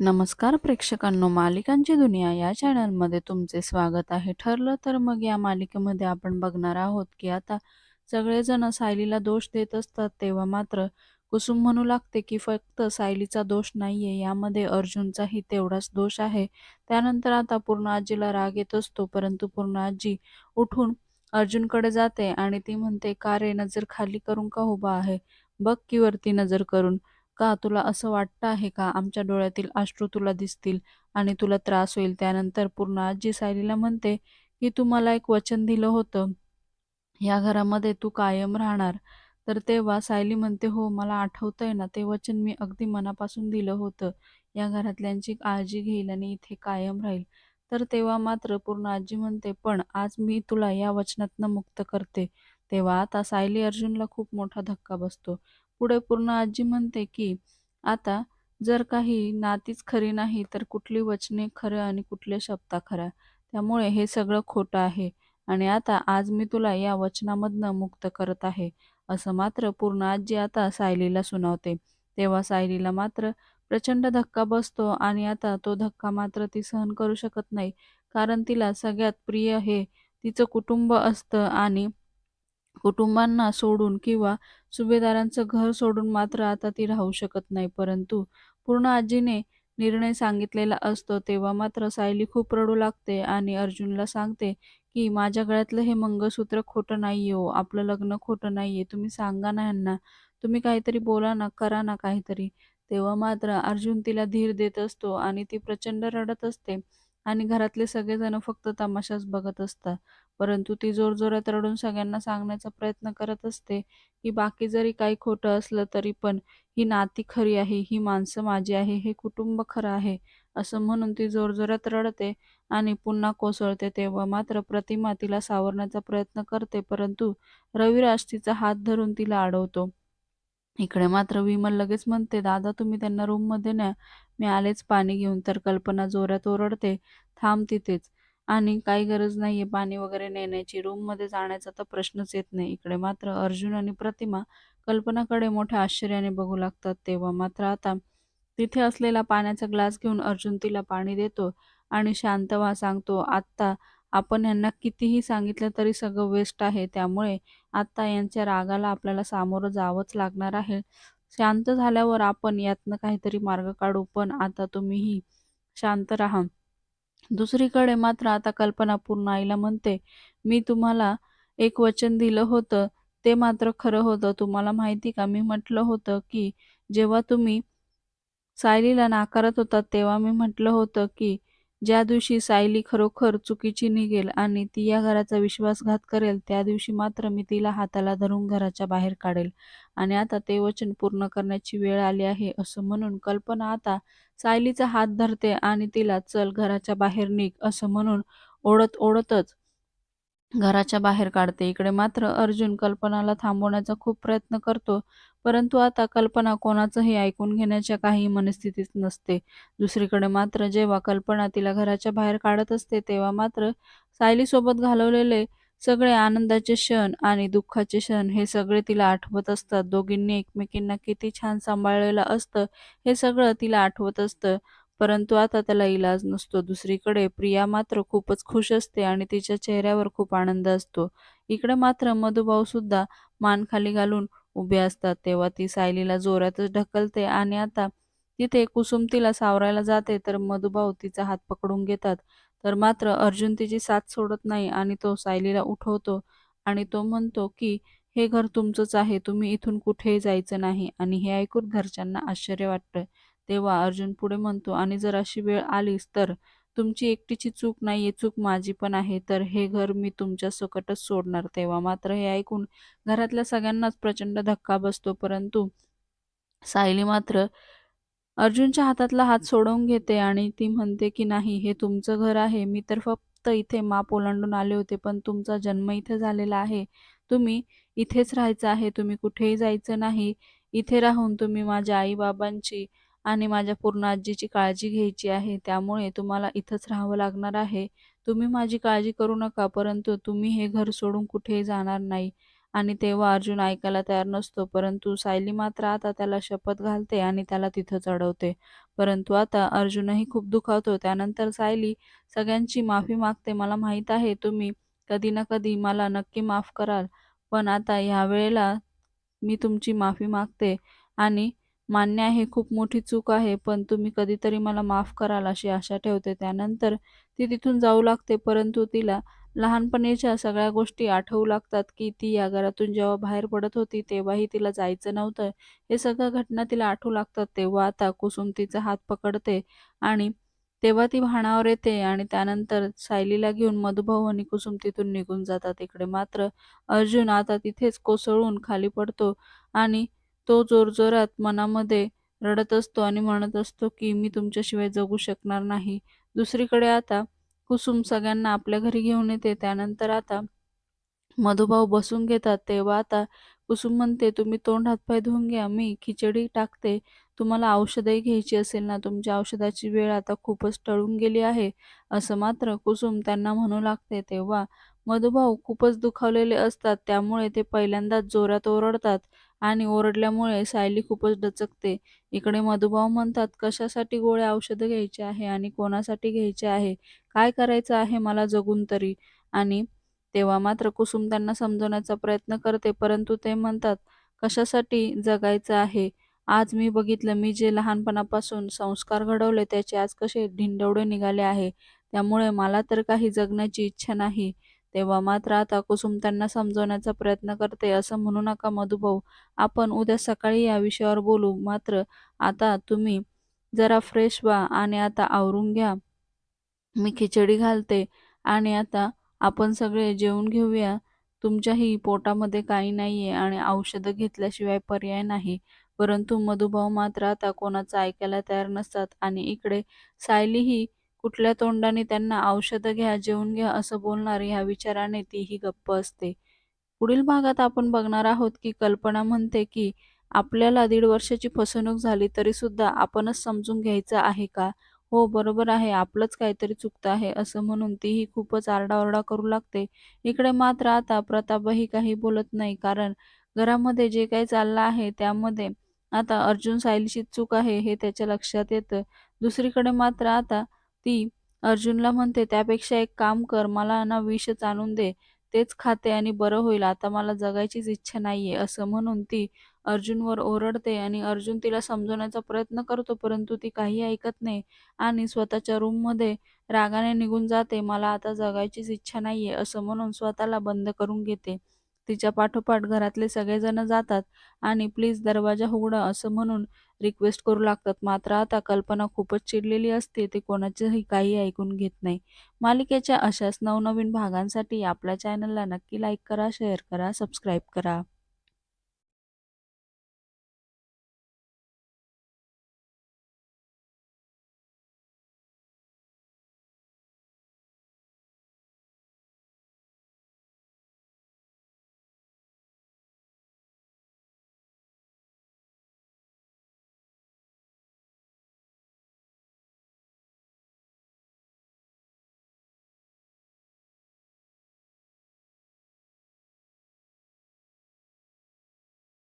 नमस्कार प्रेक्षकांनो मालिकांची दुनिया या चॅनलमध्ये तुमचे स्वागत आहे. ठरलं तर मग या मालिकेमध्ये आपण बघणार आहोत की आता सगळेजण सायलीला दोष देत असतात तेव्हा मात्र कुसुम म्हणू लागते की फक्त सायलीचा दोष नाहीये. यामध्ये अर्जुनचाही तेवढाच दोष आहे. त्यानंतर आता पूर्ण आजीला राग येत असतो परंतु पूर्ण आजी उठून अर्जुनकडे जाते आणि ती म्हणते का रे नजर खाली करून का उभा आहे? बघ की वरती नजर करून. का तुला असं वाटतं आहे का? आमच्या डोळ्यातील अश्रू तुला दिसतील आणि तुला त्रास होईल. त्यानंतर पूर्ण आजी सायलीला म्हणते की तू मला एक वचन दिलं होतं. या घरामध्ये तू कायम राहणार. तर तेव्हा सायली म्हणते हो मला आठवतंय ना ते वचन मी अगदी मनापासून दिलं होतं. या घरातल्यांची काळजी घेईल आणि इथे कायम राहील. तर तेव्हा मात्र पूर्ण आजी म्हणते पण आज मी तुला या वचनातनं मुक्त करते. तेव्हा आता सायली अर्जुनला खूप मोठा धक्का बसतो. पुढे पूर्ण आजी म्हणते की आता जर काही नातीच खरी नाही तर कुठली वचने खरं आणि कुठल्या शब्दा खरा त्यामुळे हे सगळं खोटं आहे. आणि आता आज मी तुला या वचनामधनं मुक्त करत आहे. असं मात्र पूर्ण आजी आता सायलीला सुनावते. तेव्हा सायलीला मात्र प्रचंड धक्का बसतो आणि आता तो धक्का मात्र ती सहन करू शकत नाही. कारण तिला सगळ्यात प्रिय हे तिचं कुटुंब असतं आणि कुटुंबांना सोडून किंवा सुभेदारांचं घर सोडून मात्र आता ती राहू शकत नाही. परंतु पूर्ण आजीने निर्णय सांगितलेला असतो तेव्हा मात्र सायली खूप रडू लागते आणि अर्जुनला सांगते की माझ्या गळ्यातलं हे मंगळसूत्र खोटं नाहीये हो आपलं लग्न खोटं नाहीये. तुम्ही सांगा ना ह्यांना. तुम्ही काहीतरी बोला ना करा ना काहीतरी. तेव्हा मात्र अर्जुन तिला धीर देत असतो आणि ती प्रचंड रडत असते आणि घरातले सगळेजण फक्त तमाशाच बघत असतात. परंतु ती जोरजोरात रडून सगळ्यांना सांगण्याचा प्रयत्न करत असते की बाकी जरी काही खोटं असलं तरी पण ही नाती खरी आहे ही माणसं माझी आहे हे कुटुंब खरं आहे असं म्हणून ती जोरजोरात रडते आणि पुन्हा कोसळते तेव्हा मात्र प्रतिमा तिला सावरण्याचा प्रयत्न करते परंतु रविराज तिचा हात धरून तिला अडवतो. इकडे मात्र विमल लगेच म्हणते दादा तुम्ही त्यांना रूममध्ये न्या मी आलेच पाणी घेऊन तर कल्पना जोरात ओरडते थांब तिथेच आणि काही गरज नाहीये पाणी वगैरे नेण्याची. रूममध्ये जाण्याचा तर प्रश्नच येत नाही इकडे. मात्र अर्जुन आणि प्रतिमा कल्पनाकडे मोठ्या आश्चर्याने बघू लागतात तेव्हा. मात्र आता तिथे असलेला पाण्याचा ग्लास घेऊन अर्जुन तिला पाणी देतो आणि शांतवा सांगतो आत्ता आपण यांना कितीही सांगितलं तरी सगळं वेस्ट आहे. त्यामुळे आत्ता यांच्या रागाला आपल्याला सामोरं जावंच लागणार आहे. शांत झाल्यावर आपण यातनं काहीतरी मार्ग काढू. पण आता तुम्हीही शांत राहा. दुसरीकडे मात्र आता कल्पना पूर्ण आईला म्हणते मी तुम्हाला एक वचन दिलं होतं ते मात्र खरं होतं. तुम्हाला माहिती का? मी म्हटलं होतं की जेव्हा तुम्ही सायलीला नाकारत होता तेव्हा मी म्हटलं होतं की ज्या दिवशी सायली खरोखर चुकीची निघेल आणि ती या घराचा विश्वासघात करेल त्या दिवशी मात्र मी तिला हाताला धरून घराच्या बाहेर काढेल. आणि आता ते वचन पूर्ण करण्याची वेळ आली आहे असं म्हणून कल्पना आता सायलीचा हात धरते आणि तिला चल घराच्या बाहेर निघ असं म्हणून ओढत ओढतच घराच्या बाहेर काढते. इकडे मात्र अर्जुन कल्पनाला थांबवण्याचा खूप प्रयत्न करतो. परंतु आता कल्पना कोणाचंही ऐकून घेण्याच्या काही मनस्थितीत नसते. दुसरीकडे मात्र जेव्हा कल्पना तिला घराच्या बाहेर काढत असते तेव्हा मात्र सायलीसोबत घालवलेले सगळे आनंदाचे क्षण आणि दुःखाचे क्षण हे सगळे तिला आठवत असतात. दोघींनी एकमेकींना किती छान सांभाळलेलं असतं हे सगळं तिला आठवत असतं. परंतु आता त्याला इलाज नसतो. दुसरीकडे प्रिया मात्र खूपच खुश असते आणि तिच्या चेहऱ्यावर खूप आनंद असतो. इकडे मात्र मधुभाऊ सुद्धा मान खाली घालून उभे असतात. तेव्हा ती सायलीला जोरातच ढकलते आणि आता तिथे कुसुम तिला सावरायला जाते तर मधुभाऊ तिचा हात पकडून घेतात. तर मात्र अर्जुन तिची साथ सोडत नाही आणि तो सायलीला उठवतो आणि तो म्हणतो की हे घर तुमचंच आहे. तुम्ही इथून कुठेही जायचं नाही. आणि हे ऐकून घरच्यांना आश्चर्य वाटतं तेव्हा अर्जुन पुढे म्हणतो आणि जर अशी वेळ आलीस तर तुमची एकटीची चूक नाहीये चूक माझी पण आहे तर हे घर मी तुमच्या सकटच सोडणार तेव्हा. मात्र हे ऐकून घरातल्या सगळ्यांनाच प्रचंड धक्का बसतो परंतु सायली मात्र अर्जुनच्या हातातला हात सोडवून घेते आणि ती म्हणते की नाही हे तुमचं घर आहे मी तर फक्त इथे माप ओलांडून आले होते पण तुमचा जन्म इथे झालेला आहे. तुम्ही इथेच राहायचं आहे तुम्ही कुठेही जायचं नाही इथे राहून तुम्ही माझ्या आईबाबांची आणि माझ्या पूर्ण आजीची काळजी घ्यायची आहे त्यामुळे तुम्हाला इथंच राहावं लागणार आहे. तुम्ही माझी काळजी करू नका परंतु तुम्ही हे घर सोडून कुठेही जाणार नाही. आणि तेव्हा अर्जुन ऐकायला तयार नसतो परंतु सायली मात्र आता त्याला शपथ घालते आणि त्याला तिथं चढवते परंतु आता अर्जुनही खूप दुखावतो. त्यानंतर सायली सगळ्यांची माफी मागते मला माहीत आहे तुम्ही कधी ना कधी मला नक्की माफ कराल पण आता ह्या वेळेला मी तुमची माफी मागते आणि मान्य आहे खूप मोठी चूक आहे पण तुम्ही कधीतरी मला माफ कराल अशी आशा ठेवते. त्यानंतर ती तिथून जाऊ लागते परंतु तिला लहानपणीच्या सगळ्या गोष्टी आठवू लागतात की ती या घरातून जेव्हा बाहेर पडत होती तेव्हाही तिला जायचं नव्हतं. हे सगळ्या घटना तिला आठवू लागतात तेव्हा आता कुसुम तिचा हात पकडते आणि तेव्हा ती भाणावर येते आणि त्यानंतर सायलीला घेऊन मधुभाऊ आणि कुसुम तिथून निघून जातात. इकडे मात्र अर्जुन आता तिथेच कोसळून खाली पडतो आणि तो जोरजोरात मनामध्ये रडत असतो आणि म्हणत असतो की मी तुमच्याशिवाय जगू शकणार नाही. दुसरीकडे आता कुसुम सगळ्यांना आपल्या घरी घेऊन येते. त्यानंतर आता मधुभाऊ बसून घेतात. तेव्हा आता कुसुम म्हणते तुम्ही तोंड हातपाय धुवून घ्या. मी खिचडी टाकते. तुम्हाला औषधही घ्यायची असेल ना तुमच्या औषधाची वेळ आता खूपच टळून गेली आहे. असं मात्र कुसुम त्यांना म्हणू लागते. तेव्हा मधुभाऊ खूपच दुखावलेले असतात. त्यामुळे ते पहिल्यांदाच जोरात ओरडतात. आणि ओरडल्यामुळे सायली खूपच डचकते. इकडे मधुभाऊ म्हणतात कशासाठी गोळ्या औषधं घ्यायचे आहे आणि कोणासाठी घ्यायचे आहे? काय करायचं आहे मला जगून तरी? आणि तेव्हा मात्र कुसुम त्यांना समजवण्याचा प्रयत्न करते परंतु ते म्हणतात कशासाठी जगायचं आहे? आज मी बघितलं मी जे लहानपणापासून संस्कार घडवले त्याचे आज कसे ढिंडवडे निघाले आहे. त्यामुळे मला तर काही जगण्याची इच्छा नाही. तेव्हा मात्र आता कुसुम त्यांना समजवण्याचा प्रयत्न करते असं म्हणू नका मधुभाऊ. आपण उद्या सकाळी या विषयावर बोलू. मात्र आता तुम्ही जरा फ्रेश व्हा आणि आता आवरून घ्या. मी खिचडी घालते आणि आता आपण सगळे जेवून घेऊया. तुमच्याही पोटामध्ये काही नाहीये आणि औषधं घेतल्याशिवाय पर्याय नाही. परंतु मधुभाऊ मात्र आता कोणाचं ऐकायला तयार नसतात आणि इकडे सायलीही कुठल्या तोंडाने त्यांना औषधं घ्या जेवून घ्या असं बोलणार ह्या विचाराने तीही गप्प असते. पुढील भागात आपण बघणार आहोत की कल्पना म्हणते की आपल्याला दीड वर्षाची फसवणूक झाली तरी सुद्धा आपणच समजून घ्यायचं आहे का? हो बरोबर आहे आपलंच काहीतरी चुकतं आहे असं म्हणून तीही खूपच आरडाओरडा करू लागते. इकडे मात्र आता प्रतापही काही बोलत नाही कारण घरामध्ये जे काही चाललं आहे त्यामध्ये आता अर्जुन सायलीची चूक आहे हे त्याच्या लक्षात येतं. दुसरीकडे मात्र आता ती. अर्जुनला म्हणते त्यापेक्षा एक काम कर मला ना विषच आणून दे तेच खाते आणि बरं होईल आता मला जगायचीच इच्छा नाहीये असं म्हणून ती अर्जुनवर ओरडते आणि अर्जुन तिला समजवण्याचा प्रयत्न करतो परंतु ती काही ऐकत नाही आणि स्वतःच्या रूममध्ये रागाने निघून जाते मला आता जगायचीच इच्छा नाहीये असं म्हणून स्वतःला बंद करून घेते. तिच्या पाठोपाठ घरातले सगळेजण जातात आणि प्लीज दरवाजा उघडा असं म्हणून रिक्वेस्ट करू लागतात. मात्र आता कल्पना खूपच चिडलेली असते ते कोणाचेही काही ऐकून घेत नाही. मालिकेच्या अशाच नवनवीन भागांसाठी आपल्या चॅनलला नक्की लाईक करा शेअर करा सबस्क्राईब करा.